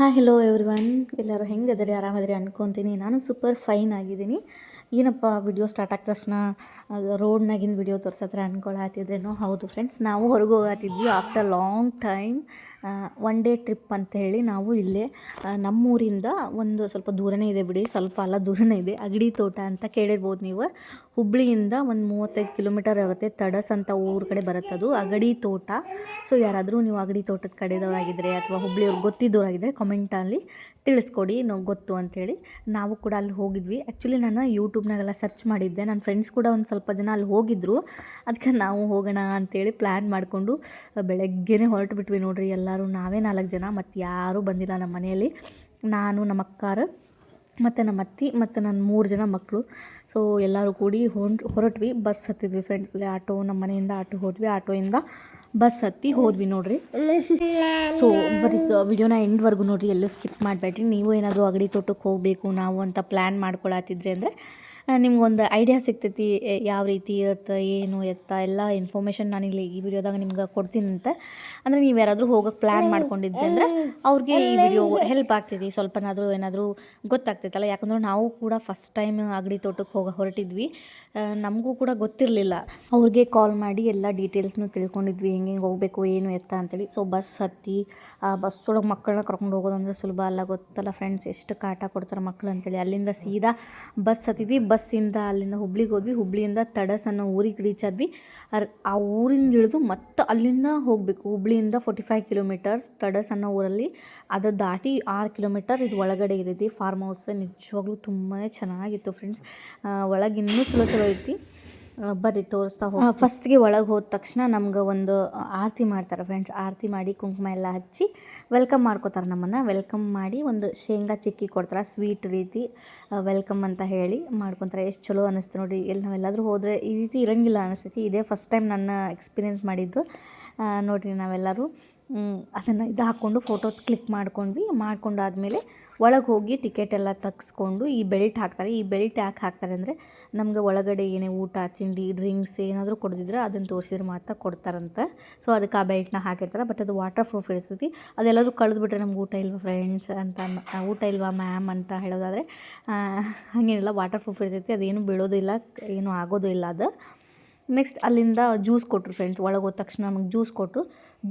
Hi hello every one ಎಲ್ಲರೂ ಹೆಂಗದ್ರಿ ಆರಾಮದ್ರಿ ಅನ್ಕೊತೀನಿ. ನಾನು ಸೂಪರ್ ಫೈನ್ ಆಗಿದ್ದೀನಿ. ಏನಪ್ಪ ವಿಡಿಯೋ ಸ್ಟಾರ್ಟ್ ಆದ ತಕ್ಷಣ ರೋಡ್ನಾಗಿನ ವಿಡಿಯೋ ತೋರ್ಸತ್ರ ಅನ್ಕೊಳತ್ತಿದ್ರೇನೋ ಹೌದು ಫ್ರೆಂಡ್ಸ್ ನಾವು ಹೊರಗೆ ಹೋಗತ್ತಿದ್ವಿ after long time one day trip ಅಂತ ಹೇಳಿ ನಾವು ಇಲ್ಲೇ ನಮ್ಮೂರಿಂದ ಒಂದು ಸ್ವಲ್ಪ ದೂರನೇ ಇದೆ ಬಿಡಿ, ಸ್ವಲ್ಪ ಅಲ್ಲ ದೂರನೇ ಇದೆ, ಅಗಡಿ ತೋಟ ಅಂತ ಕೇಳಿರ್ಬೋದು ನೀವು. ಹುಬ್ಳಿಯಿಂದ ಒಂದು ಮೂವತ್ತೈದು ಕಿಲೋಮೀಟರ್ ಆಗುತ್ತೆ, ತಡಸ್ ಅಂತ ಊರ ಕಡೆ ಬರುತ್ತೆ ಅದು, ಅಗಡಿ ತೋಟ. ಸೊ ಯಾರಾದರೂ ನೀವು ಅಗಡಿ ತೋಟದ ಕಡೆದವರಾಗಿದ್ದರೆ ಅಥವಾ ಹುಬ್ಳಿಯವ್ರು ಗೊತ್ತಿದ್ದವರಾಗಿದ್ದರೆ ಕಮೆಂಟಲ್ಲಿ ತಿಳಿಸ್ಕೊಡಿ ನಾವು ಗೊತ್ತು ಅಂಥೇಳಿ ನಾವು ಕೂಡ ಅಲ್ಲಿ ಹೋಗಿದ್ವಿ. ಆ್ಯಕ್ಚುಲಿ ನಾನು ಯೂಟ್ಯೂಬ್ನಾಗೆಲ್ಲ ಸರ್ಚ್ ಮಾಡಿದ್ದೆ. ನನ್ನ ಫ್ರೆಂಡ್ಸ್ ಕೂಡ ಒಂದು ಸ್ವಲ್ಪ ಜನ ಅಲ್ಲಿ ಹೋಗಿದ್ದರು ಅದಕ್ಕೆ ನಾವು ಹೋಗೋಣ ಅಂಥೇಳಿ ಪ್ಲ್ಯಾನ್ ಮಾಡಿಕೊಂಡು ಬೆಳಗ್ಗೆನೇ ಹೊರಟು ಬಿಟ್ವಿ ನೋಡಿರಿ ಎಲ್ಲರೂ. ನಾವೇ ನಾಲ್ಕು ಜನ, ಮತ್ತು ಯಾರೂ ಬಂದಿಲ್ಲ ನಮ್ಮ ಮನೆಯಲ್ಲಿ ನಾನು ನಮ್ಮ ಅಕ್ಕಾರ ಮತ್ತು ನಮ್ಮ ಅತ್ತಿ ಮತ್ತು ನನ್ನ ಮೂರು ಜನ ಮಕ್ಕಳು ಸೊ ಎಲ್ಲರೂ ಕೂಡಿ ಹೊಂಟು ಹೊರಟ್ವಿ. ಬಸ್ ಹತ್ತಿದ್ವಿ ಫ್ರೆಂಡ್ಸ್ ಅಲ್ಲಿ ಆಟೋ, ನಮ್ಮ ಮನೆಯಿಂದ ಆಟೋ ಹೋದ್ವಿ. ಆಟೋಯಿಂದ ಬಸ್ ಹತ್ತಿ ಹೋದ್ವಿ ನೋಡ್ರಿ. ಸೊ ಬರೀ ವಿಡಿಯೋನ ಎಂಡ್ವರೆಗೂ ನೋಡ್ರಿ. ಎಲ್ಲೂ ಸ್ಕಿಪ್ ಮಾಡಬೇಡ್ರಿ. ನೀವು ಏನಾದರೂ ಅಗಡಿ ತೋಟಕ್ಕೆ ಹೋಗಬೇಕು, ನಾವು ಅಂತ ಪ್ಲ್ಯಾನ್ ಮಾಡ್ಕೊಳತ್ತಿದ್ರಿ ಅಂದರೆ ನಿಮ್ಗೊಂದು ಐಡಿಯಾ ಸಿಗ್ತೈತಿ ಯಾವ ರೀತಿ ಇರುತ್ತೆ ಏನು ಎತ್ತ ಎಲ್ಲ ಇನ್ಫಾರ್ಮೇಷನ್ ನಾನಿಲ್ಲಿ ಈ ವಿಡಿಯೋದಾಗ ನಿಮ್ಗೆ ಕೊಡ್ತೀನಿ ಅಂತ. ಅಂದರೆ ನೀವು ಯಾರಾದರೂ ಹೋಗೋಕೆ ಪ್ಲ್ಯಾನ್ ಮಾಡ್ಕೊಂಡಿದ್ದೆ ಅಂದರೆ ಅವ್ರಿಗೆ ಈ ವಿಡಿಯೋ ಹೆಲ್ಪ್ ಆಗ್ತೈತಿ. ಸ್ವಲ್ಪನಾದರೂ ಏನಾದರೂ ಗೊತ್ತಾಗ್ತೈತಲ್ಲ. ಯಾಕಂದ್ರೆ ನಾವು ಕೂಡ ಫಸ್ಟ್ ಟೈಮ್ ಅಗಡಿ ತೋಟಕ್ಕೆ ಹೋಗಿ ಹೊರಟಿದ್ವಿ. ನಮಗೂ ಕೂಡ ಗೊತ್ತಿರಲಿಲ್ಲ. ಅವ್ರಿಗೆ ಕಾಲ್ ಮಾಡಿ ಎಲ್ಲ ಡೀಟೇಲ್ಸ್ನು ತಿಳ್ಕೊಂಡಿದ್ವಿ. ಹೆಂಗೆ ಹೆಂಗೆ ಹೋಗಬೇಕು ಏನು ಎತ್ತ ಅಂತೇಳಿ. ಸೊ ಬಸ್ ಹತ್ತಿ ಆ ಬಸ್ ಒಳಗೆ ಮಕ್ಕಳನ್ನ ಕರ್ಕೊಂಡು ಹೋಗೋದಂದ್ರೆ ಸುಲಭ ಅಲ್ಲ. ಗೊತ್ತಲ್ಲ ಫ್ರೆಂಡ್ಸ್ ಎಷ್ಟು ಕಾಟ ಕೊಡ್ತಾರೆ ಮಕ್ಕಳು ಅಂತೇಳಿ. ಅಲ್ಲಿಂದ ಸೀದಾ ಬಸ್ ಹತ್ತಿದ್ವಿ. ಬಸ್ಸಿಂದ ಅಲ್ಲಿಂದ ಹುಬ್ಳಿಗೆ ಹೋದ್ವಿ. ಹುಬ್ಳಿಯಿಂದ ತಡಸ್ ಅನ್ನೋ ಊರಿಗೆ ರೀಚ್ ಆದ್ವಿ. ಅರ್, ಆ ಊರಿಂದ ಇಳಿದು ಮತ್ತೆ ಅಲ್ಲಿಂದ ಹೋಗಬೇಕು. ಹುಬ್ಳಿಯಿಂದ ಫೋರ್ಟಿ ಫೈವ್ ಕಿಲೋಮೀಟರ್ಸ್ ತಡಸ್ ಅನ್ನೋ ಊರಲ್ಲಿ. ಅದು ದಾಟಿ ಆರು ಕಿಲೋಮೀಟರ್ ಇದು ಒಳಗಡೆ ಇರೈತಿ ಫಾರ್ಮ್ ಹೌಸ್ ನಿಜವಾಗ್ಲೂ ತುಂಬಾ ಚೆನ್ನಾಗಿತ್ತು ಫ್ರೆಂಡ್ಸ್ ಒಳಗೆ ಇನ್ನೂ ಚಲೋ ಚಲೋ ಐತಿ. ಬರ್ರಿ ತೋರಿಸ್ತಾ ಹೋಗಿ ಫಸ್ಟ್ಗೆ ಒಳಗೆ ಹೋದ ತಕ್ಷಣ ನಮ್ಗೆ ಒಂದು ಆರತಿ ಮಾಡ್ತಾರೆ ಫ್ರೆಂಡ್ಸ್ ಆರತಿ ಮಾಡಿ ಕುಂಕುಮ ಎಲ್ಲ ಹಚ್ಚಿ ವೆಲ್ಕಮ್ ಮಾಡ್ಕೋತಾರೆ ನಮ್ಮನ್ನು. ವೆಲ್ಕಮ್ ಮಾಡಿ ಒಂದು ಶೇಂಗಾ ಚಿಕ್ಕಿ ಕೊಡ್ತಾರೆ ಸ್ವೀಟ್ ರೀತಿ ವೆಲ್ಕಮ್ ಅಂತ ಹೇಳಿ ಮಾಡ್ಕೊತಾರೆ. ಎಷ್ಟು ಚಲೋ ಅನಿಸ್ತು ನೋಡಿ ಎಲ್ಲಿ ನಾವೆಲ್ಲಾದರೂ ಹೋದರೆ ಈ ರೀತಿ ಇರಂಗಿಲ್ಲ ಅನಿಸ್ತೈತಿ. ಇದೇ ಫಸ್ಟ್ ಟೈಮ್ ನನ್ನ ಎಕ್ಸ್ಪೀರಿಯೆನ್ಸ್ ಮಾಡಿದ್ದು. ನೋಡಿರಿ ನಾವೆಲ್ಲರೂ ಅದನ್ನು ಇದು ಹಾಕ್ಕೊಂಡು ಫೋಟೋ ಕ್ಲಿಕ್ ಮಾಡ್ಕೊಂಡ್ವಿ. ಮಾಡ್ಕೊಂಡಾದ್ಮೇಲೆ ಒಳಗೆ ಹೋಗಿ ಟಿಕೆಟ್ ಎಲ್ಲ ತೆಗ್ಸ್ಕೊಂಡು ಈ ಬೆಲ್ಟ್ ಹಾಕ್ತಾರೆ. ಈ ಬೆಲ್ಟ್ ಯಾಕೆ ಹಾಕ್ತಾರೆ ಅಂದರೆ ನಮ್ಗೆ ಒಳಗಡೆ ಏನೇ ಊಟ, ತಿಂಡಿ ಡ್ರಿಂಕ್ಸ್ ಏನಾದರೂ ಕೊಡ್ದಿದ್ರೆ ಅದನ್ನು ತೋರಿಸಿದ್ರೆ ಮಾತ್ರ ಕೊಡ್ತಾರಂತೆ. ಸೊ ಅದಕ್ಕೆ ಆ ಬೆಲ್ಟ್ನ ಹಾಕಿರ್ತಾರೆ. ಬಟ್ ಅದು ವಾಟರ್ ಪ್ರೂಫ್ ಇರ್ತೈತಿ ಅದೆಲ್ಲರೂ ಕಳೆದ್ಬಿಟ್ರೆ ನಮ್ಗೆ ಊಟ ಇಲ್ವಾ ಫ್ರೆಂಡ್ಸ್ ಅಂತ ಊಟ ಇಲ್ವಾ ಮ್ಯಾಮ್ ಅಂತ ಹೇಳೋದಾದರೆ ಹಾಗೇನಿಲ್ಲ. ವಾಟರ್ ಪ್ರೂಫ್ ಇರ್ತೈತಿ. ಅದೇನು ಬೀಳೋದಿಲ್ಲ, ಏನೂ ಆಗೋದು ಇಲ್ಲ ಅದು. ನೆಕ್ಸ್ಟ್ ಅಲ್ಲಿಂದ ಜ್ಯೂಸ್ ಕೊಟ್ಟರು ಫ್ರೆಂಡ್ಸ್ ಒಳಗೆ ಹೋದ ತಕ್ಷಣ ನಮಗೆ ಜ್ಯೂಸ್ ಕೊಟ್ಟರು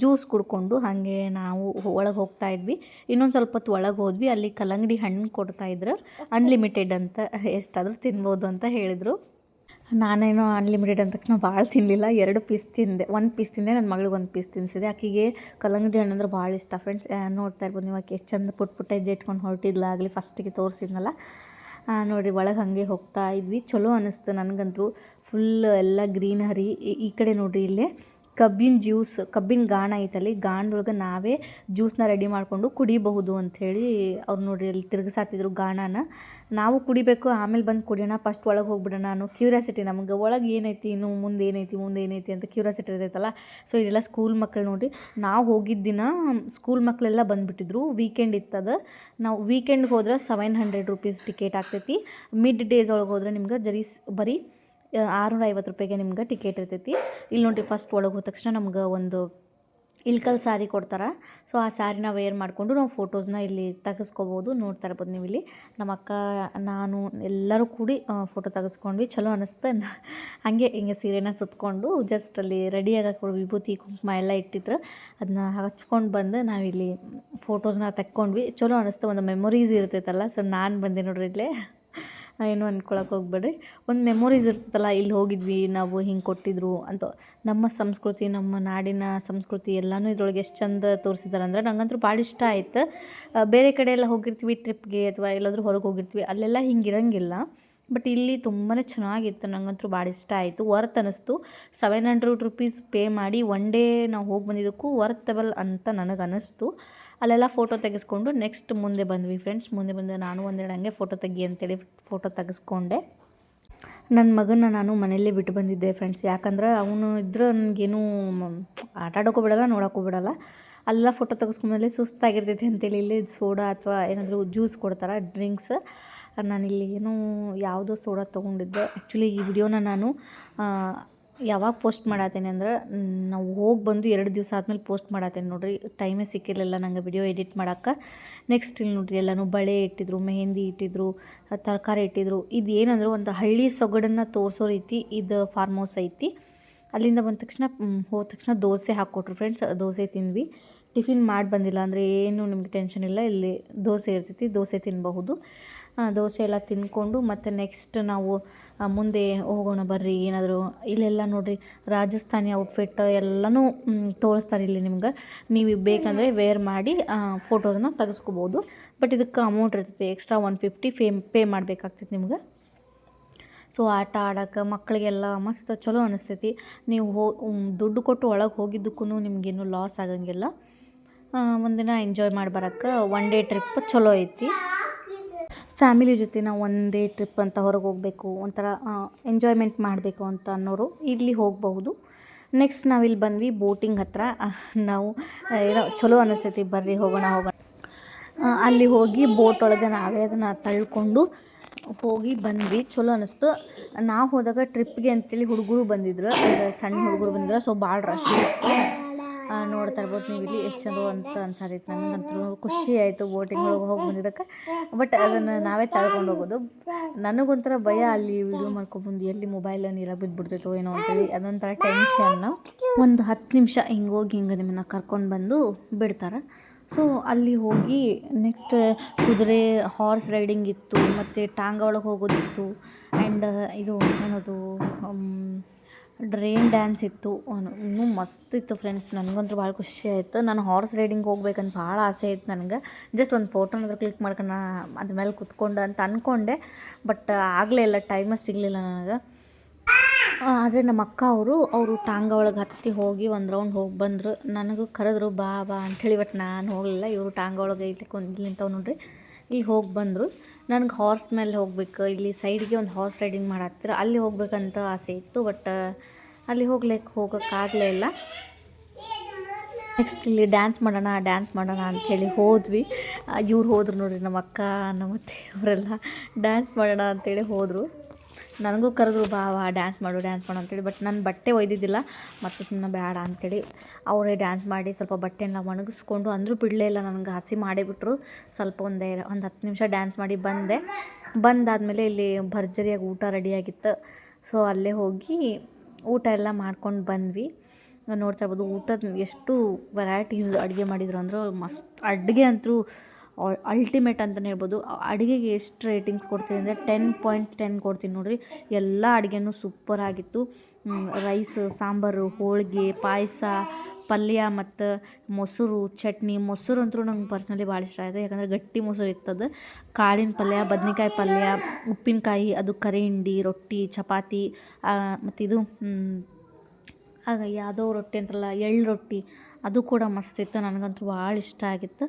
ಜ್ಯೂಸ್ ಕುಡ್ಕೊಂಡು ಹಾಗೆ ನಾವು ಒಳಗೆ ಹೋಗ್ತಾ ಇದ್ವಿ. ಇನ್ನೊಂದು ಸ್ವಲ್ಪ ಹೊತ್ತು ಒಳಗೆ ಹೋದ್ವಿ. ಅಲ್ಲಿ ಕಲ್ಲಂಗಡಿ ಹಣ್ಣು ಕೊಡ್ತಾ ಇದ್ರು. ಅನ್ಲಿಮಿಟೆಡ್ ಅಂತ ಎಷ್ಟಾದರೂ ತಿನ್ಬೋದು ಅಂತ ಹೇಳಿದರು. ನಾನೇನೋ ಅನ್ಲಿಮಿಟೆಡ್ ಅಂದ ತಕ್ಷಣ ಭಾಳ ತಿನ್ನಲಿಲ್ಲ ಎರಡು ಪೀಸ್ ತಿಂದೆ. ಒಂದು ಪೀಸ್ ತಿಂದೆ. ನನ್ನ ಮಗಳಿಗೆ ಒಂದು ಪೀಸ್ ತಿನ್ನಿಸಿದೆ ಆಕೆಗೆ ಕಲ್ಲಂಗಡಿ ಹಣ್ಣು ಅಂದ್ರೆ ಭಾಳ ಇಷ್ಟ. ಫ್ರೆಂಡ್ಸ್ ನೋಡ್ತಾ ಇರ್ಬೋದು ನೀವು ಆಕೆ ಎಷ್ಟು ಚಂದ ಪುಟ್ ಪುಟ್ಟ ಹೆಜ್ಜೆ ಇಟ್ಕೊಂಡು ಹೊರಟಿದ್ಲಾಗಲಿ ಫಸ್ಟಿಗೆ ತೋರಿಸಿದ್ನಲ್ಲ. ನೋಡ್ರಿ ಒಳಗೆ ಹಾಗೆ ಹೋಗ್ತಾ ಇದ್ವಿ. ಚಲೋ ಅನ್ನಿಸ್ತು ನನಗಂತೂ ಫುಲ್ ಎಲ್ಲ ಗ್ರೀನರಿ. ಈ ಕಡೆ ನೋಡ್ರಿ ಇಲ್ಲೇ ಕಬ್ಬಿನ ಜ್ಯೂಸ್, ಕಬ್ಬಿನ ಗಾಣ ಐತಲ್ಲಿ, ಗಾಣದೊಳಗೆ ನಾವೇ ಜ್ಯೂಸ್ನ ರೆಡಿ ಮಾಡಿಕೊಂಡು ಕುಡಿಬಹುದು ಅಂಥೇಳಿ ಅವ್ರು ನೋಡ್ರಿ ಅಲ್ಲಿ ತಿರುಗಿಸಾತಿದ್ರು ಗಾಣನ. ನಾವು ಕುಡಿಬೇಕು, ಆಮೇಲೆ ಬಂದು ಕುಡಿಯೋಣ, ಫಸ್ಟ್ ಒಳಗೆ ಹೋಗ್ಬಿಡೋಣ ಅನ್ನೋ ಕ್ಯೂರಿಯಾಸಿಟಿ ನಮ್ಗೆ. ಒಳಗೆ ಏನೈತಿ, ಇನ್ನು ಮುಂದೆ ಏನೈತಿ ಮುಂದೆ ಏನೈತಿ ಅಂತ ಕ್ಯೂರಿಯಾಸಿಟಿ ಇರ್ತೈತಲ್ಲ, ಸೊ ಇದೆಲ್ಲ ಸ್ಕೂಲ್ ಮಕ್ಕಳು ನೋಡಿ ನಾವು ಹೋಗಿದ್ದ ದಿನ ಸ್ಕೂಲ್ ಮಕ್ಕಳೆಲ್ಲ ಬಂದುಬಿಟ್ಟಿದ್ರು. ವೀಕೆಂಡ್ ಇತ್ತದ, ನಾವು ವೀಕೆಂಡ್ಗೆ ಹೋದ್ರೆ ಸೆವೆನ್ ಹಂಡ್ರೆಡ್ ರುಪೀಸ್ ಟಿಕೆಟ್ ಆಗ್ತೈತಿ. ಮಿಡ್ ಡೇಸ್ ಒಳಗೆ ಹೋದ್ರೆ ನಿಮ್ಗೆ ಜರೀಸ್, ಬರೀ ಆರುನೂರ ಐವತ್ತು ರೂಪಾಯಿಗೆ ನಿಮ್ಗೆ ಟಿಕೆಟ್ ಇರ್ತೈತಿ. ಇಲ್ಲಿ ನೋಡಿರಿ ಫಸ್ಟ್ ಒಳಗೆ ಹೋದ ತಕ್ಷಣ ನಮ್ಗೆ ಒಂದು ಇಲ್ಕಲ್ ಸ್ಯಾರಿ ಕೊಡ್ತಾರೆ. ಸೊ ಆ ಸ್ಯಾರಿನ ವೇರ್ ಮಾಡಿಕೊಂಡು ನಾವು ಫೋಟೋಸ್ನ ಇಲ್ಲಿ ತೆಗೆಸ್ಕೋಬೋದು, ನೋಡ್ತಾ ಇರ್ಬೋದು ನೀವು ಇಲ್ಲಿ. ನಮ್ಮ ಅಕ್ಕ, ನಾನು ಎಲ್ಲರೂ ಕೂಡಿ ಫೋಟೋ ತೆಗೆಸ್ಕೊಂಡ್ವಿ. ಚಲೋ ಅನ್ನಿಸ್ತು ಹಾಗೆ ಹಿಂಗೆ ಸೀರೆನ ಸುತ್ತಕೊಂಡು ಜಸ್ಟ್ ಅಲ್ಲಿ ರೆಡಿ ಆಗಕ್ಕೆ ವಿಭೂತಿ, ಕುಂಕುಮ ಎಲ್ಲ ಇಟ್ಟಿದ್ರು. ಅದನ್ನ ಹಚ್ಕೊಂಡು ಬಂದು ನಾವಿಲ್ಲಿ ಫೋಟೋಸ್ನ ತಕ್ಕೊಂಡ್ವಿ. ಚಲೋ ಅನ್ನಿಸ್ತು ಒಂದು ಮೆಮೊರೀಸ್ ಇರ್ತೈತಲ್ಲ. ಸೊ ನಾನು ಬಂದೆ ನೋಡ್ರಿ ಇಲ್ಲೇ. ಏನು ಅಂದ್ಕೊಳಕ್ಕೆ ಹೋಗ್ಬೇಡ್ರಿ. ಒಂದು ಮೆಮೊರೀಸ್ ಇರ್ತದಲ್ಲ ಇಲ್ಲಿ ಹೋಗಿದ್ವಿ, ನಾವು ಹಿಂಗೆ ಕೊಟ್ಟಿದ್ರು ಅಂತ. ನಮ್ಮ ಸಂಸ್ಕೃತಿ, ನಮ್ಮ ನಾಡಿನ ಸಂಸ್ಕೃತಿ ಎಲ್ಲನೂ ಇದ್ರೊಳಗೆ ಎಷ್ಟು ಚಂದ ತೋರಿಸಿದಾರೆ ಅಂದ್ರೆ ನಂಗಂತೂ ಭಾಳ ಇಷ್ಟ ಆಯ್ತು. ಬೇರೆ ಕಡೆ ಎಲ್ಲ ಹೋಗಿರ್ತೀವಿ ಟ್ರಿಪ್ಗೆ ಅಥವಾ ಎಲ್ಲಾದರೂ ಹೊರಗೆ ಹೋಗಿರ್ತೀವಿ, ಅಲ್ಲೆಲ್ಲ ಹಿಂಗಿರಂಗಿಲ್ಲ ಬಟ್ ಇಲ್ಲಿ ತುಂಬಾ ಚೆನ್ನಾಗಿತ್ತು, ನಂಗಂತೂ ಭಾಳ ಇಷ್ಟ ಆಯಿತು. ವರ್ತ್ ಅನ್ನಿಸ್ತು. ಸೆವೆನ್ ಹಂಡ್ರೆಡ್ ರುಪೀಸ್ ಪೇ ಮಾಡಿ ಒನ್ ಡೇ ನಾವು ಹೋಗಿ ಬಂದಿದ್ದಕ್ಕೂ ವರ್ತಬಲ್ ಅಂತ ನನಗೆ ಅನ್ನಿಸ್ತು ಅಲ್ಲೆಲ್ಲ ಫೋಟೋ ತೆಗೆಸ್ಕೊಂಡು ನೆಕ್ಸ್ಟ್ ಮುಂದೆ ಬಂದ್ವಿ ಫ್ರೆಂಡ್ಸ್ ಮುಂದೆ ಬಂದು ನಾನು ಒಂದೆರಡು ಹಂಗೆ ಫೋಟೋ ತೆಗಿ ಅಂತೇಳಿ ಫೋಟೋ ತೆಗೆಸ್ಕೊಂಡೆ. ನನ್ನ ಮಗನ ನಾನು ಮನೆಯಲ್ಲೇ ಬಿಟ್ಟು ಬಂದಿದ್ದೆ ಫ್ರೆಂಡ್ಸ್ ಯಾಕಂದ್ರೆ ಅವನು ಇದ್ರೆ ನನಗೇನು ಆಟ ಆಡೋಕ್ಕೂ ಬಿಡಲ್ಲ, ನೋಡೋಕ್ಕೂ ಬಿಡಲ್ಲ. ಅಲ್ಲೆಲ್ಲ ಫೋಟೋ ತೆಗೆಸ್ಕೊಂಡ್ಮೇಲೆ ಸುಸ್ತಾಗಿರ್ತೈತೆ ಅಂತೇಳಿ ಇಲ್ಲಿ ಸೋಡಾ ಅಥವಾ ಏನಾದರೂ ಜ್ಯೂಸ್ ಕೊಡ್ತಾರೆ ಡ್ರಿಂಕ್ಸ್ ನಾನಿಲ್ಲಿ ಏನೋ ಯಾವುದೋ ಸೋಡಾ ತೊಗೊಂಡಿದ್ದೆ. ಆ್ಯಕ್ಚುಲಿ ಈ ವಿಡಿಯೋನ ನಾನು ಯಾವಾಗ ಪೋಸ್ಟ್ ಮಾಡತ್ತೀನಿ ಅಂದ್ರೆ ನಾವು ಹೋಗಿ ಬಂದು ಎರಡು ದಿವಸ ಆದಮೇಲೆ ಪೋಸ್ಟ್ ಮಾಡತ್ತೇನೆ ನೋಡ್ರಿ. ಟೈಮೇ ಸಿಕ್ಕಿರಲಿಲ್ಲ ನಂಗೆ ವಿಡಿಯೋ ಎಡಿಟ್ ಮಾಡೋಕ್ಕೆ ನೆಕ್ಸ್ಟ್ ಇಲ್ಲಿ ನೋಡ್ರಿ ಎಲ್ಲನೂ ಬಳೆ ಇಟ್ಟಿದ್ರು ಮೆಹಂದಿ ಇಟ್ಟಿದ್ರು ತರಕಾರಿ ಇಟ್ಟಿದ್ರು. ಇದು ಏನಂದ್ರೆ ಒಂದು ಹಳ್ಳಿ ಸೊಗಡನ್ನು ತೋರಿಸೋ ರೀತಿ ಇದು ಫಾರ್ಮ್ ಹೌಸ್ ಐತಿ. ಅಲ್ಲಿಂದ ಬಂದ ತಕ್ಷಣ ಹೋದ ತಕ್ಷಣ ದೋಸೆ ಹಾಕ್ಕೊಟ್ರು ಫ್ರೆಂಡ್ಸ್ ದೋಸೆ ತಿಂದ್ವಿ. ಟಿಫಿನ್ ಮಾಡಿ ಬಂದಿಲ್ಲ ಅಂದರೆ ಏನು ನಿಮಗೆ ಟೆನ್ಷನ್ ಇಲ್ಲ. ಇಲ್ಲಿ ದೋಸೆ ಇರ್ತೈತಿ ದೋಸೆ ತಿನ್ನಬಹುದು ಆ, ದೋಸೆ ಎಲ್ಲ ತಿನ್ಕೊಂಡು ಮತ್ತು ನೆಕ್ಸ್ಟ್ ನಾವು ಮುಂದೆ ಹೋಗೋಣ ಬರ್ರಿ, ಏನಾದರೂ ಇಲ್ಲೆಲ್ಲ ನೋಡಿರಿ, ರಾಜಸ್ಥಾನಿ ಔಟ್ಫಿಟ್ ಎಲ್ಲನೂ ತೋರಿಸ್ತಾರೆ ಇಲ್ಲಿ ನಿಮ್ಗೆ. ನೀವು ಬೇಕಂದರೆ ವೇರ್ ಮಾಡಿ ಫೋಟೋಸನ್ನ ತೆಗೆಸ್ಕೋಬೋದು. ಬಟ್ ಇದಕ್ಕೆ ಅಮೌಂಟ್ ಇರ್ತೈತಿ ಎಕ್ಸ್ಟ್ರಾ ಒನ್ ಫಿಫ್ಟಿ ಫೇ ಪೇ ಮಾಡಬೇಕಾಗ್ತೈತಿ ನಿಮ್ಗೆ. ಸೊ ಆಟ ಆಡೋಕೆ ಮಕ್ಕಳಿಗೆಲ್ಲ ಮಸ್ತ್ ಚಲೋ ಅನಿಸ್ತೈತಿ. ನೀವು ಹೋ ದುಡ್ಡು ಕೊಟ್ಟು ಒಳಗೆ ಹೋಗಿದ್ದಕ್ಕೂ ನಿಮಗೇನು ಲಾಸ್ ಆಗಂಗಿಲ್ಲ. ಒಂದಿನ ಎಂಜಾಯ್ ಮಾಡಿ ಬರೋಕ್ಕೆ ಒನ್ ಡೇ ಟ್ರಿಪ್ ಚಲೋ ಐತಿ. ಫ್ಯಾಮಿಲಿ ಜೊತೆ ನಾವು ಒಂದೇ ಟ್ರಿಪ್ ಅಂತ ಹೊರಗೆ ಹೋಗಬೇಕು ಒಂಥರ ಎಂಜಾಯ್ಮೆಂಟ್ ಮಾಡಬೇಕು ಅಂತ ಅನ್ನೋರು ಇಲ್ಲಿ ಹೋಗಬಹುದು. ನೆಕ್ಸ್ಟ್ ನಾವಿಲ್ಲಿ ಬಂದ್ವಿ ಬೋಟಿಂಗ್ ಹತ್ರ. ಆ, ನಾವು ಏನೋ ಚಲೋ ಅನಿಸ್ತೈತಿ ಬರ್ರಿ ಹೋಗೋಣ ಹೋಗೋಣ. ಅಲ್ಲಿ ಹೋಗಿ ಬೋಟ್ ಒಳಗೆ ನಾವೇ ಅದನ್ನು ತಳ್ಕೊಂಡು ಹೋಗಿ ಬಂದ್ವಿ. ಚಲೋ ಅನ್ನಿಸ್ತು ನಾವು ಹೋದಾಗ ಟ್ರಿಪ್ಗೆ ಅಂತೇಳಿ ಹುಡುಗರು ಬಂದಿದ್ರು ಸಣ್ಣ ಹುಡುಗರು ಬಂದಿದ್ರು ಸೊ ಭಾಳ ರಶ್ ನೋಡ್ತಾ ಇರ್ಬೋದು. ನೀವು ಇಲ್ಲಿ ಎಷ್ಟು ಚಲೋ ಅಂತ ಅನ್ಸಾರಿತ್ತು ನನಗಂತೂ ಖುಷಿ ಆಯಿತು ಬೋಟಿಂಗ್ ಒಳಗೆ ಹೋಗಿ ಬಂದಿದ್ದಕ್ಕೆ. ಬಟ್ ಅದನ್ನು ನಾವೇ ತಳ್ಕೊಂಡು ಹೋಗೋದು. ನನಗೊಂಥರ ಭಯ ಅಲ್ಲಿ ವಿಡಿಯೋ ಮಾಡ್ಕೊಬಂದು ಎಲ್ಲಿ ಮೊಬೈಲ್ ನೀರಾಗಿ ಬಿದ್ದುಬಿಡ್ತೈತೋ ಏನೋ ಅಂತೇಳಿ ಅದೊಂಥರ ಟೆನ್ಷನ್ ಒಂದು ಹತ್ತು ನಿಮಿಷ ಹಿಂಗೆ ಹೋಗಿ ಹಿಂಗೆ ನಿಮ್ಮನ್ನು ಕರ್ಕೊಂಡು ಬಂದು ಬಿಡ್ತಾರೆ. ಸೊ ಅಲ್ಲಿ ಹೋಗಿ ನೆಕ್ಸ್ಟ್ ಕುದುರೆ ಹಾರ್ಸ್ ರೈಡಿಂಗ್ ಇತ್ತು, ಮತ್ತು ಟಾಂಗ ಒಳಗೆ ಹೋಗೋದಿತ್ತು. ಆ್ಯಂಡ್ ಇದು ಏನದು ಡ್ರೈನ್ ಡ್ಯಾನ್ಸ್ ಇತ್ತು. ಇನ್ನೂ ಮಸ್ತ್ ಇತ್ತು ಫ್ರೆಂಡ್ಸ್ ನನಗಂತೂ ಭಾಳ ಖುಷಿ ಆಯಿತು. ನಾನು ಹಾರ್ಸ್ ರೈಡಿಂಗ್ ಹೋಗ್ಬೇಕಂತ ಭಾಳ ಆಸೆ ಇತ್ತು ನನಗೆ. ಜಸ್ಟ್ ಒಂದು ಫೋಟೋನಾದ್ರೂ ಕ್ಲಿಕ್ ಮಾಡ್ಕೊಂಡು ಅದ್ರ ಮೇಲೆ ಕುತ್ಕೊಂಡು ಅಂತ ಅಂದ್ಕೊಂಡೆ ಬಟ್ ಆಗಲೇ ಇಲ್ಲ ಟೈಮೇ ಸಿಗಲಿಲ್ಲ ನನಗೆ. ಆದರೆ ನಮ್ಮ ಅಕ್ಕ ಅವರು ಅವರು ಟಾಂಗ ಒಳಗೆ ಹತ್ತಿ ಹೋಗಿ ಒಂದು ರೌಂಡ್ ಹೋಗಿ ಬಂದರು. ನನಗೂ ಕರೆದ್ರು, ಬಾ ಬಾ ಅಂಥೇಳಿ ಬಟ್ ನಾನು ಹೋಗಲಿಲ್ಲ. ಇವರು ಟಾಂಗ ಒಳಗೆ ಇಲ್ಲಿ ನಿಂತವ್ ನೋಡ್ರಿ. ಇಲ್ಲಿ ಹೋಗಿ ಬಂದರು. ನನಗೆ ಹಾರ್ಸ್ ಮೇಲೆ ಹೋಗ್ಬೇಕು. ಇಲ್ಲಿ ಸೈಡ್ಗೆ ಒಂದು ಹಾರ್ಸ್ ರೈಡಿಂಗ್ ಮಾಡತ್ತಿರ. ಅಲ್ಲಿ ಹೋಗ್ಬೇಕಂತ ಆಸೆ ಇತ್ತು ಬಟ್ ಅಲ್ಲಿ ಹೋಗ್ಲಿಕ್ಕೆ ಹೋಗೋಕ್ಕಾಗಲೇ ಇಲ್ಲ. ನೆಕ್ಸ್ಟ್ ಇಲ್ಲಿ ಡ್ಯಾನ್ಸ್ ಮಾಡೋಣ ಡ್ಯಾನ್ಸ್ ಮಾಡೋಣ ಅಂಥೇಳಿ ಹೋದ್ವಿ. ಇವ್ರು ಹೋದ್ರು ನೋಡ್ರಿ ನಮ್ಮ ಅಕ್ಕ ನಮ್ಮ ಅತ್ತೆ ಅವರೆಲ್ಲ ಡ್ಯಾನ್ಸ್ ಮಾಡೋಣ ಅಂಥೇಳಿ ಹೋದರು. ನನಗೂ ಕರೆದ್ರು, ಬಾ ಬಾ ಡ್ಯಾನ್ಸ್ ಮಾಡು ಡ್ಯಾನ್ಸ್ ಮಾಡು ಅಂತೇಳಿ. ಬಟ್ ನಾನು ಬಟ್ಟೆ ಒಯ್ದಿದ್ದಿಲ್ಲ. ಮತ್ತು ಸುಮ್ಮನೆ ಬೇಡ ಅಂತೇಳಿ ಅವರೇ ಡ್ಯಾನ್ಸ್ ಮಾಡಿ ಸ್ವಲ್ಪ ಬಟ್ಟೆನ ಒಣಗಿಸ್ಕೊಂಡು, ಅಂದರೂ ಬಿಡಲೇ ಇಲ್ಲ. ನನಗೆ ಹಸಿ ಮಾಡಿಬಿಟ್ರು ಸ್ವಲ್ಪ ಒಂದೇ, ಒಂದು ಹತ್ತು ನಿಮಿಷ ಡ್ಯಾನ್ಸ್ ಮಾಡಿ ಬಂದೆ. ಬಂದಾದಮೇಲೆ ಇಲ್ಲಿ ಭರ್ಜರಿಯಾಗಿ ಊಟ ರೆಡಿಯಾಗಿತ್ತು. ಸೊ ಅಲ್ಲೇ ಹೋಗಿ ಊಟ ಎಲ್ಲ ಮಾಡ್ಕೊಂಡು ಬಂದ್ವಿ. ನೋಡ್ತಾ ಇರ್ಬೋದು ಊಟದ ಎಷ್ಟು ವೆರೈಟೀಸ್ ಅಡುಗೆ ಮಾಡಿದ್ರು ಅಂದ್ರೆ, ಮಸ್ತ್ ಅಡುಗೆ ಅಂತೂ ಅಲ್ಟಿಮೇಟ್ ಅಂತಲೇ ಹೇಳ್ಬೋದು. ಅಡುಗೆಗೆ ಎಷ್ಟು ರೇಟಿಂಗ್ಸ್ ಕೊಡ್ತೀನಿ ಅಂದರೆ ಟೆನ್ ಪಾಯಿಂಟ್ ಟೆನ್ ಕೊಡ್ತೀನಿ ನೋಡಿರಿ. ಎಲ್ಲ ಅಡುಗೆನೂ ಸೂಪರ್ ಆಗಿತ್ತು. ರೈಸ್ ಸಾಂಬಾರು, ಹೋಳಿಗೆ, ಪಾಯಸ, ಪಲ್ಯ ಮತ್ತು ಮೊಸರು, ಚಟ್ನಿ. ಮೊಸರು ಅಂತೂ ನಂಗೆ ಪರ್ಸ್ನಲಿ ಭಾಳ ಇಷ್ಟ ಆಯಿತು. ಯಾಕಂದರೆ ಗಟ್ಟಿ ಮೊಸರು ಇತ್ತದು. ಕಾಳಿನ ಪಲ್ಯ, ಬದ್ನೆಕಾಯಿ ಪಲ್ಯ, ಉಪ್ಪಿನಕಾಯಿ, ಅದು ಕರಿ ಹಿಂಡಿ, ರೊಟ್ಟಿ, ಚಪಾತಿ ಮತ್ತು ಇದು ಆಗ ಯಾವುದೋ ರೊಟ್ಟಿ ಅಂತಾರಲ್ಲ, ಎಳ್ಳು ರೊಟ್ಟಿ, ಅದು ಕೂಡ ಮಸ್ತ್ ಇತ್ತು. ನನಗಂತೂ ಭಾಳ ಇಷ್ಟ ಆಗಿತ್ತು.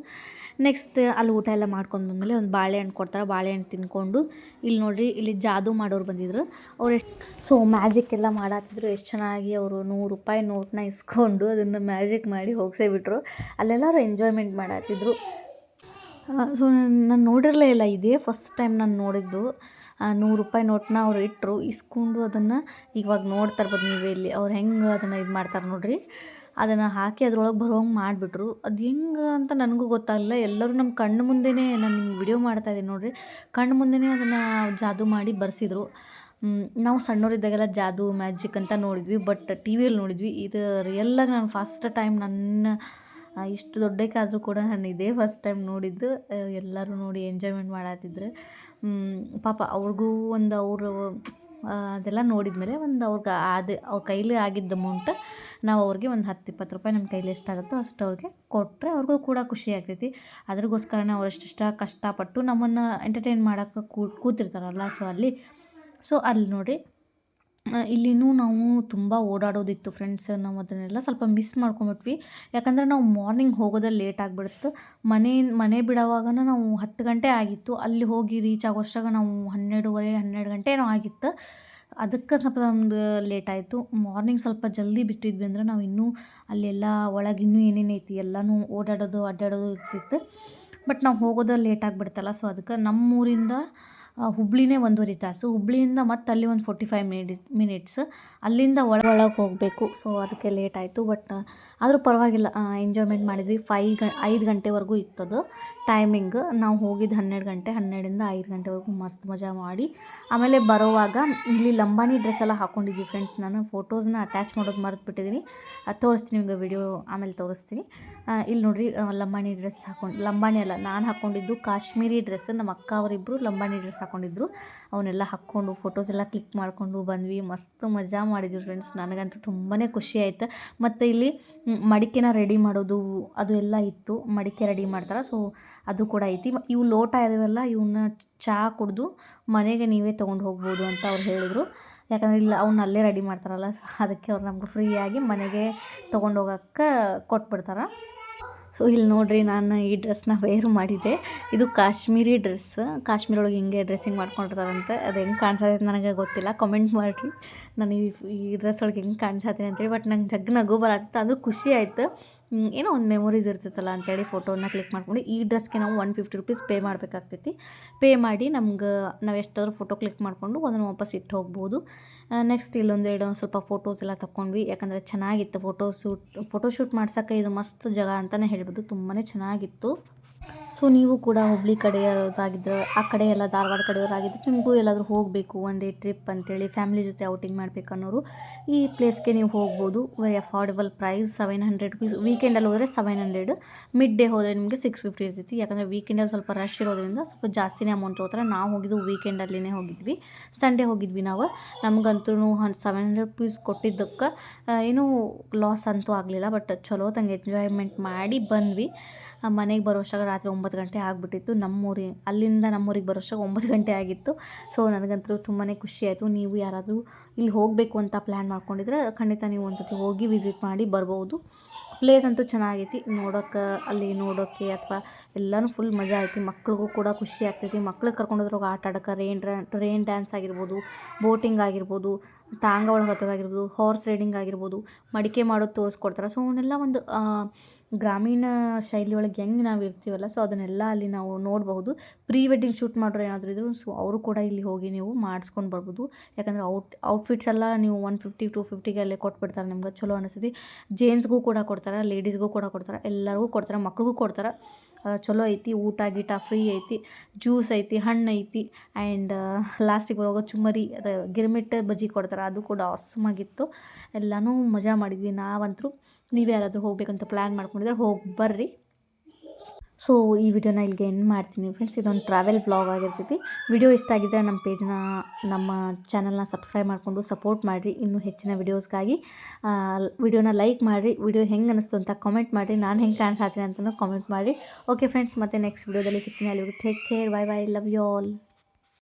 ನೆಕ್ಸ್ಟ್ ಅಲ್ಲಿ ಊಟ ಎಲ್ಲ ಮಾಡ್ಕೊಂಡು ಬಂದಮೇಲೆ ಒಂದು ಬಾಳೆಹಣ್ಣು ಕೊಡ್ತಾರೆ. ಬಾಳೆಹಣ್ಣು ತಿನ್ಕೊಂಡು ಇಲ್ಲಿ ನೋಡ್ರಿ, ಇಲ್ಲಿ ಜಾದು ಮಾಡೋರು ಬಂದಿದ್ರು. ಅವ್ರು ಎಷ್ಟು ಸೊ ಮ್ಯಾಜಿಕ್ ಎಲ್ಲ ಮಾಡತ್ತಿದ್ರು ಎಷ್ಟು ಚೆನ್ನಾಗಿ ಅವರು ನೂರು ರೂಪಾಯಿ ನೋಟ್ನ ಇಸ್ಕೊಂಡು ಅದನ್ನು ಮ್ಯಾಜಿಕ್ ಮಾಡಿ ಹೋಗ್ಸೇ ಬಿಟ್ರು. ಅಲ್ಲೆಲ್ಲರೂ ಎಂಜಾಯ್ಮೆಂಟ್ ಮಾಡತ್ತಿದ್ರು ಸೊ ನಾನು ನೋಡಿರಲೇ ಇಲ್ಲ ಇದೇ ಫಸ್ಟ್ ಟೈಮ್ ನಾನು ನೋಡಿದ್ದು. ನೂರು ರೂಪಾಯಿ ನೋಟ್ನ ಅವ್ರು ಇಟ್ಟರು ಇಸ್ಕೊಂಡು ಅದನ್ನು ಇವಾಗ ನೋಡ್ತಾ ಇರ್ಬೋದು ನೀವು ಇಲ್ಲಿ. ಅವ್ರು ಹೆಂಗೆ ಅದನ್ನು ಇದು ಮಾಡ್ತಾರೆ ನೋಡ್ರಿ. ಅದನ್ನು ಹಾಕಿ ಅದ್ರೊಳಗೆ ಬರೋಂಗೆ ಮಾಡಿಬಿಟ್ರು. ಅದು ಹೆಂಗೆ ಅಂತ ನನಗೂ ಗೊತ್ತಾಗಲಿಲ್ಲ. ಎಲ್ಲರೂ ನಮ್ಮ ಕಣ್ಣು ಮುಂದೆಯೇ ನಾನು ನಿಮ್ಗೆ ವಿಡಿಯೋ ಮಾಡ್ತಾ ಇದ್ದೀನಿ ನೋಡಿರಿ. ಕಣ್ಣು ಮುಂದೆಯೇ ಅದನ್ನು ಜಾದು ಮಾಡಿ ಬರೆಸಿದ್ರು. ನಾವು ಸಣ್ಣವರಿದ್ದಾಗೆಲ್ಲ ಜಾದು, ಮ್ಯಾಜಿಕ್ ಅಂತ ನೋಡಿದ್ವಿ, ಬಟ್ ಟಿ ವಿಯಲ್ಲಿ ನೋಡಿದ್ವಿ. ಇದು ರಿಯಲ್ಲಾಗಿ ನಾನು ಫಸ್ಟ್ ಟೈಮ್ ನನ್ನ ಇಷ್ಟು ದೊಡ್ಡಕ್ಕಾದರೂ ಕೂಡ ನಾನು ಇದೇ ಫಸ್ಟ್ ಟೈಮ್ ನೋಡಿದ್ದು. ಎಲ್ಲರೂ ನೋಡಿ ಎಂಜಾಯ್ಮೆಂಟ್ ಮಾಡತ್ತಿದ್ರು ಪಾಪ ಅವ್ರಿಗೂ ಒಂದು ಅವರು ಆ, ನೋಡಿದ ಮೇಲೆ ಒಂದು ಅವ್ರಿಗೆ ಅದು ಅವ್ರ ಕೈಲಿ ಆಗಿದ್ದ ಅಮೌಂಟ್ ನಾವು ಅವ್ರಿಗೆ ಒಂದು ಹತ್ತು ಇಪ್ಪತ್ತು ರೂಪಾಯಿ ನಮ್ಮ ಕೈಲಿ ಎಷ್ಟಾಗುತ್ತೋ ಅಷ್ಟು ಅವ್ರಿಗೆ ಕೊಟ್ಟರೆ ಅವ್ರಿಗೂ ಕೂಡ ಖುಷಿ ಆಗ್ತೈತಿ. ಅದ್ರಗೋಸ್ಕರನೇ ಅವ್ರು ಎಷ್ಟೆಷ್ಟ ಕಷ್ಟಪಟ್ಟು ನಮ್ಮನ್ನು ಎಂಟರ್ಟೈನ್ ಮಾಡೋಕ್ಕೆ ಕೂತಿರ್ತಾರಲ್ಲ ಸೊ ಅಲ್ಲಿ ಸೊ ಅಲ್ಲಿ ನೋಡಿ ಇಲ್ಲಿನೂ ನಾವು ತುಂಬ ಓಡಾಡೋದಿತ್ತು ಫ್ರೆಂಡ್ಸ್ ನಾವು ಅದನ್ನೆಲ್ಲ ಸ್ವಲ್ಪ ಮಿಸ್ ಮಾಡ್ಕೊಂಬಿಟ್ವಿ ಯಾಕಂದರೆ ನಾವು ಮಾರ್ನಿಂಗ್ ಹೋಗೋದೇ ಲೇಟ್ ಆಗಿಬಿಡ್ತು. ಮನೆ ಮನೆ ಬಿಡೋವಾಗನ ನಾವು ಹತ್ತು ಗಂಟೆ ಆಗಿತ್ತು. ಅಲ್ಲಿ ಹೋಗಿ ರೀಚ್ ಆಗೋಷ್ಟಾಗ ನಾವು ಹನ್ನೆರಡುವರೆ ಹನ್ನೆರಡು ಗಂಟೆ ಏನೋ ಆಗಿತ್ತು. ಅದಕ್ಕೆ ಸ್ವಲ್ಪ ನಮ್ದು ಲೇಟ್ ಆಯಿತು. ಮಾರ್ನಿಂಗ್ ಸ್ವಲ್ಪ ಜಲ್ದಿ ಬಿಟ್ಟಿದ್ವಿ ಅಂದ್ರೆ ನಾವು ಇನ್ನೂ ಅಲ್ಲೆಲ್ಲ ಒಳಗೆ ಇನ್ನೂ ಏನೇನು ಐತಿ ಎಲ್ಲನೂ ಓಡಾಡೋದು ಅಡ್ಡಾಡೋದು ಇರ್ತಿತ್ತು. ಬಟ್ ನಾವು ಹೋಗೋದು ಲೇಟ್ ಆಗಿಬಿಡ್ತಲ್ಲ ಸೊ ಅದಕ್ಕೆ ನಮ್ಮೂರಿಂದ ಆ, ಹುಬ್ಳಿನೇ ಒಂದೂವರೆ ತಾಸು ಹುಬ್ಳಿಯಿಂದ ಮತ್ತೆ ಅಲ್ಲಿ ಒಂದು ಫೋರ್ಟಿ ಫೈವ್ ಮಿನಿಟ್ಸ್ ಮಿನಿಟ್ಸ್ ಅಲ್ಲಿಂದ ಒಳ, ಒಳಗೆ ಹೋಗಬೇಕು. ಸೊ ಅದಕ್ಕೆ ಲೇಟ್ ಆಯಿತು. ಬಟ್ ಆದರೂ ಪರವಾಗಿಲ್ಲ. ಎಂಜಾಯ್ಮೆಂಟ್ ಮಾಡಿದ್ವಿ. ಫೈ ಗ, ಐದು ಗಂಟೆವರೆಗೂ ಇತ್ತದು ಟೈಮಿಂಗ್ ನಾವು ಹೋಗಿದ್ದು ಹನ್ನೆರಡು ಗಂಟೆ ಹನ್ನೆರಡರಿಂದ ಐದು ಗಂಟೆವರೆಗೂ ಮಸ್ತ್ ಮಜಾ ಮಾಡಿ. ಆಮೇಲೆ ಬರೋವಾಗ ಇಲ್ಲಿ ಲಂಬಾನಿ ಡ್ರೆಸ್ ಎಲ್ಲ ಹಾಕ್ಕೊಂಡಿದ್ವಿ ಫ್ರೆಂಡ್ಸ್ ನಾನು ಫೋಟೋಸ್ನ ಅಟ್ಯಾಚ್ ಮಾಡೋದು ಮರೆತು ಬಿಟ್ಟಿದ್ದೀನಿ ತೋರಿಸ್ತೀನಿ ನಿಮಗೆ ವಿಡಿಯೋ ಆಮೇಲೆ ತೋರಿಸ್ತೀನಿ. ಇಲ್ಲಿ ನೋಡಿರಿ ಲಂಬಾಣಿ ಡ್ರೆಸ್ ಹಾಕೊಂಡು, ಲಂಬಾಣಿ ಅಲ್ಲ, ನಾನು ಹಾಕ್ಕೊಂಡಿದ್ದು ಕಾಶ್ಮೀರಿ ಡ್ರೆಸ್ ನಮ್ಮ ಅಕ್ಕ ಅವರಿಬ್ಬರು ಲಂಬಾನಿ ಡ್ರೆಸ್ ಹಾಕ್ಕೊಂಡಿದ್ರು ಅವನ್ನೆಲ್ಲ ಹಾಕ್ಕೊಂಡು ಫೋಟೋಸ್ ಎಲ್ಲ ಕ್ಲಿಕ್ ಮಾಡಿಕೊಂಡು ಬಂದ್ವಿ. ಮಸ್ತ್ ಮಜಾ ಮಾಡಿದ್ವಿ ಫ್ರೆಂಡ್ಸ್ ನನಗಂತೂ ತುಂಬಾ ಖುಷಿ ಆಯ್ತು. ಮತ್ತು ಇಲ್ಲಿ ಮಡಿಕೆನ ರೆಡಿ ಮಾಡೋದು ಅದು ಎಲ್ಲ ಇತ್ತು. ಮಡಿಕೆ ರೆಡಿ ಮಾಡ್ತಾರೆ? ಸೊ ಅದು ಕೂಡ ಐತಿ. ಇವು ಲೋಟ ಇದಾವೆಲ್ಲ ಇವನ್ನ ಚಹಾ ಕುಡಿದು ಮನೆಗೆ ನೀವೇ ತೊಗೊಂಡು ಹೋಗ್ಬೋದು ಅಂತ ಅವ್ರು ಹೇಳಿದರು. ಯಾಕಂದರೆ ಇಲ್ಲ, ಅವ್ನ ಅಲ್ಲೇ ರೆಡಿ ಮಾಡ್ತಾರಲ್ಲ, ಅದಕ್ಕೆ ಅವ್ರು ನಮ್ಗೆ ಫ್ರೀಯಾಗಿ ಮನೆಗೆ ತೊಗೊಂಡು ಹೋಗೋಕ್ಕೆ ಕೊಟ್ಬಿಡ್ತಾರೆ? ಸೊ ಇಲ್ಲಿ ನೋಡ್ರಿ ನಾನು ಈ ಡ್ರೆಸ್ನ ವೇರ್ ಮಾಡಿದ್ದೆ. ಇದು ಕಾಶ್ಮೀರಿ ಡ್ರೆಸ್ ಕಾಶ್ಮೀರ ಒಳಗೆ ಹಿಂಗೆ ಡ್ರೆಸ್ಸಿಂಗ್ ಮಾಡ್ಕೊಂಡಿರ್ತಾರಂತೆ ಅದು ಹೆಂಗೆ ಕಾಣಿಸತ್ತೆ ನನಗೆ ಗೊತ್ತಿಲ್ಲ. ಕಮೆಂಟ್ ಮಾಡಿರಿ. ನಾನು ಈ ಈ ಡ್ರೆಸ್ ಒಳಗೆ ಹೆಂಗೆ ಕಾಣಿಸತ್ತೀನಿ ಅಂತೇಳಿ. ಬಟ್ ನಂಗೆ ಜಗ್ ನಗು ಬರತ್ತಿತ್ತು ಆದರೂ ಖುಷಿ ಆಯಿತು. ಏನೋ ಒಂದು ಮೆಮೊರೀಸ್ ಇರ್ತೈತಲ್ಲ ಅಂತೇಳಿ ಫೋಟೋನ ಕ್ಲಿಕ್ ಮಾಡ್ಕೊಂಡು ಈ ಡ್ರೆಸ್ಗೆ ನಾವು ಒನ್ ಫಿಫ್ಟಿ ರುಪೀಸ್ ಪೇ ಮಾಡಬೇಕಾಗ್ತೈತಿ. ಪೇ ಮಾಡಿ ನಮ್ಗೆ ನಾವು ಎಷ್ಟಾದರೂ ಫೋಟೋ ಕ್ಲಿಕ್ ಮಾಡಿಕೊಂಡು ಅದನ್ನು ವಾಪಸ್ ಇಟ್ಟು ಹೋಗ್ಬೋದು. ನೆಕ್ಸ್ಟ್ ಇಲ್ಲೊಂದೆರಡು ಸ್ವಲ್ಪ ಫೋಟೋಸ್ ಎಲ್ಲ ತಗೊಂಡ್ವಿ ಯಾಕಂದರೆ ಚೆನ್ನಾಗಿತ್ತು ಫೋಟೋ ಶೂಟ್ ಫೋಟೋ ಶೂಟ್ ಮಾಡ್ಸೋಕ್ಕೆ ಇದು ಮಸ್ತ್ ಜಾಗ ಅಂತಲೇ ಹೇಳ್ಬೋದು. ತುಂಬಾ ಚೆನ್ನಾಗಿತ್ತು. ಸೊ ನೀವು ಕೂಡ ಹುಬ್ಳಿ ಕಡೆಯೋದಾಗಿದ್ರೆ ಆ ಕಡೆ ಎಲ್ಲ ಧಾರವಾಡ ಕಡೆಯವರಾಗಿದ್ದರೆ ನಿಮಗೂ ಎಲ್ಲಾದರೂ ಹೋಗಬೇಕು ಒನ್ ಡೇ ಟ್ರಿಪ್ ಅಂತೇಳಿ ಫ್ಯಾಮಿಲಿ ಜೊತೆ ಔಟಿಂಗ್ ಮಾಡಬೇಕು ಅನ್ನೋರು, ಈ ಪ್ಲೇಸ್ಗೆ ನೀವು ಹೋಗ್ಬೋದು. Very affordable price seven hundred rupees ವೀಕೆಂಡಲ್ಲಿ ಹೋದರೆ ಸೆವೆನ್ ಹಂಡ್ರೆಡ್ ಮಿಡ್ ಡೇ ಹೋದರೆ ನಿಮಗೆ ಸಿಕ್ಸ್ ಫಿಫ್ಟಿ ಇರ್ತೈತಿ. ಯಾಕಂದರೆ ವೀಕೆಂಡಲ್ಲಿ ಸ್ವಲ್ಪ ರಶ್ ಇರೋದ್ರಿಂದ ಸ್ವಲ್ಪ ಜಾಸ್ತಿನೇ ಅಮೌಂಟ್ ಹೋಗ್ತಾರೆ ನಾವು ಹೋಗಿದ್ದು ವೀಕೆಂಡಲ್ಲಿನೇ ಹೋಗಿದ್ವಿ. ಸಂಡೇ ಹೋಗಿದ್ವಿ ನಾವು. ನಮಗಂತೂ ಹನ್ ಸೆವೆನ್ ಹಂಡ್ರೆಡ್ ರುಪೀಸ್ ಕೊಟ್ಟಿದ್ದಕ್ಕೆ ಏನೂ ಲಾಸ್ ಅಂತೂ ಆಗಲಿಲ್ಲ ಬಟ್ ಚಲೋ ತಂಗೆ ಎಂಜಾಯ್ಮೆಂಟ್ ಮಾಡಿ ಬಂದ್ವಿ. ಮನೆಗೆ ಬರೋಷ್ಟಾಗ ರಾತ್ರಿ ಒಂಬತ್ತು ಗಂಟೆ ಆಗಿಬಿಟ್ಟಿತ್ತು. ನಮ್ಮೂರಿ, ಅಲ್ಲಿಂದ ನಮ್ಮೂರಿಗೆ ಬರೋಷ್ಟಾಗ ಒಂಬತ್ತು ಗಂಟೆ ಆಗಿತ್ತು. ಸೊ ನನಗಂತೂ ತುಂಬಾ ಖುಷಿ ಆಯಿತು. ನೀವು ಯಾರಾದರೂ ಇಲ್ಲಿ ಹೋಗಬೇಕು ಅಂತ ಪ್ಲ್ಯಾನ್ ಮಾಡ್ಕೊಂಡಿದ್ರೆ ಖಂಡಿತ ನೀವು ಒಂದ್ಸತಿ ಹೋಗಿ ವಿಸಿಟ್ ಮಾಡಿ ಬರ್ಬೋದು. ಪ್ಲೇಸ್ ಅಂತೂ ಚೆನ್ನಾಗೈತಿ. ನೋಡೋಕೆ, ಅಲ್ಲಿ ನೋಡೋಕ್ಕೆ ಅಥವಾ ಎಲ್ಲನೂ ಫುಲ್ ಮಜಾ ಐತಿ ಮಕ್ಳಿಗೂ ಕೂಡ ಖುಷಿ ಆಗ್ತೈತಿ. ಮಕ್ಳಿಗೆ ಕರ್ಕೊಂಡೋದ್ರಾಗ ಆಟ ಆಡೋಕೆ ರೇನ್ ರೈನ್ ಡ್ಯಾನ್ಸ್ ಆಗಿರ್ಬೋದು ಬೋಟಿಂಗ್ ಆಗಿರ್ಬೋದು ಟಾಂಗ ಒಳಗೆ ಹತ್ತೋದಾಗಿರ್ಬೋದು ಹಾರ್ಸ್ ರೈಡಿಂಗ್ ಆಗಿರ್ಬೋದು, ಮಡಿಕೆ ಮಾಡೋದು ತೋರಿಸ್ಕೊಡ್ತಾರೆ ಸೊ ಅವನ್ನೆಲ್ಲ ಒಂದು ಗ್ರಾಮೀಣ ಶೈಲಿ ಒಳಗೆ ಹೆಂಗೆ ನಾವು ಇರ್ತೀವಲ್ಲ ಸೊ ಅದನ್ನೆಲ್ಲ ಅಲ್ಲಿ ನಾವು ನೋಡಬಹುದು. ಪ್ರೀ ವೆಡ್ಡಿಂಗ್ ಶೂಟ್ ಮಾಡೋರು ಏನಾದರೂ ಇದ್ರು ಸೊ ಅವರು ಕೂಡ ಇಲ್ಲಿ ಹೋಗಿ ನೀವು ಮಾಡಿಸ್ಕೊಂಡು ಬರ್ಬೋದು. ಯಾಕಂದರೆ ಔಟ್ ಔಟ್ಫಿಟ್ಸ್ ಎಲ್ಲ ನೀವು ಒನ್ ಫಿಫ್ಟಿ ಟು ಫಿಫ್ಟಿಗೆ ಅಲ್ಲೇ ಕೊಟ್ಬಿಡ್ತಾರೆ ನಿಮ್ಗೆ, ಚಲೋ ಅನಿಸ್ತೈತಿ. ಜೇಂಟ್ಸ್ಗೂ ಕೂಡ ಕೊಡ್ತಾರೆ ಲೇಡೀಸ್ಗೂ ಕೂಡ ಕೊಡ್ತಾರೆ, ಎಲ್ಲರಿಗೂ ಕೊಡ್ತಾರೆ, ಮಕ್ಳಿಗೂ ಕೊಡ್ತಾರೆ. ಚಲೋ ಐತಿ, ಊಟ ಗೀಟ ಫ್ರೀ ಐತಿ ಜ್ಯೂಸ್ ಐತಿ, ಹಣ್ಣು ಐತಿ ಆ್ಯಂಡ್ ಲಾಸ್ಟಿಗೆ ಬರುವಾಗ ಚುಮ್ಮರಿ, ಅದು ಗಿರ್ಮಿಟ್ ಬಜ್ಜಿ ಕೊಡ್ತಾರೆ, ಅದು ಕೂಡ ಆಸಮಾಗಿತ್ತು ಎಲ್ಲನೂ ಮಜಾ ಮಾಡಿದ್ವಿ ನಾವಂತೂ ನೀವು ಯಾರಾದರೂ ಹೋಗಬೇಕಂತ ಪ್ಲ್ಯಾನ್ ಮಾಡ್ಕೊಂಡಿದ್ರೆ ಹೋಗಿ ಬರ್ರಿ. ಸೊ, ಈ ವಿಡಿಯೋನ ಇಲ್ಲಿಗೆ ಎಂಡ್ ಮಾಡ್ತೀನಿ ಫ್ರೆಂಡ್ಸ್ ಇದೊಂದು ಟ್ರಾವೆಲ್ ಬ್ಲಾಗ್ ಆಗಿರ್ತೈತಿ. ವಿಡಿಯೋ ಇಷ್ಟ ಆಗಿದ್ದರೆ ನಮ್ಮ ಪೇಜ್ನ ನಮ್ಮ ಚಾನಲ್ನ ಸಬ್ಸ್ಕ್ರೈಬ್ ಮಾಡಿಕೊಂಡು ಸಪೋರ್ಟ್ ಮಾಡಿರಿ. ಇನ್ನೂ ಹೆಚ್ಚಿನ ವಿಡಿಯೋಸ್ಗಾಗಿ ವಿಡಿಯೋನ ಲೈಕ್ ಮಾಡಿರಿ. ವಿಡಿಯೋ ಹೆಂಗೆ ಅನಿಸ್ತು ಅಂತ ಕಾಮೆಂಟ್ ಮಾಡಿರಿ. ನಾನು ಹೆಂಗೆ ಕಾಣಿಸ್ತೀನಿ ಅಂತಲೂ ಕಾಮೆಂಟ್ ಮಾಡಿ ಓಕೆ ಫ್ರೆಂಡ್ಸ್ ಮತ್ತೆ ನೆಕ್ಸ್ಟ್ ವಿಡಿಯೋದಲ್ಲಿ ಸಿಗ್ತೀನಿ ಅಲ್ಲಿಗೂ take care bye bye love you all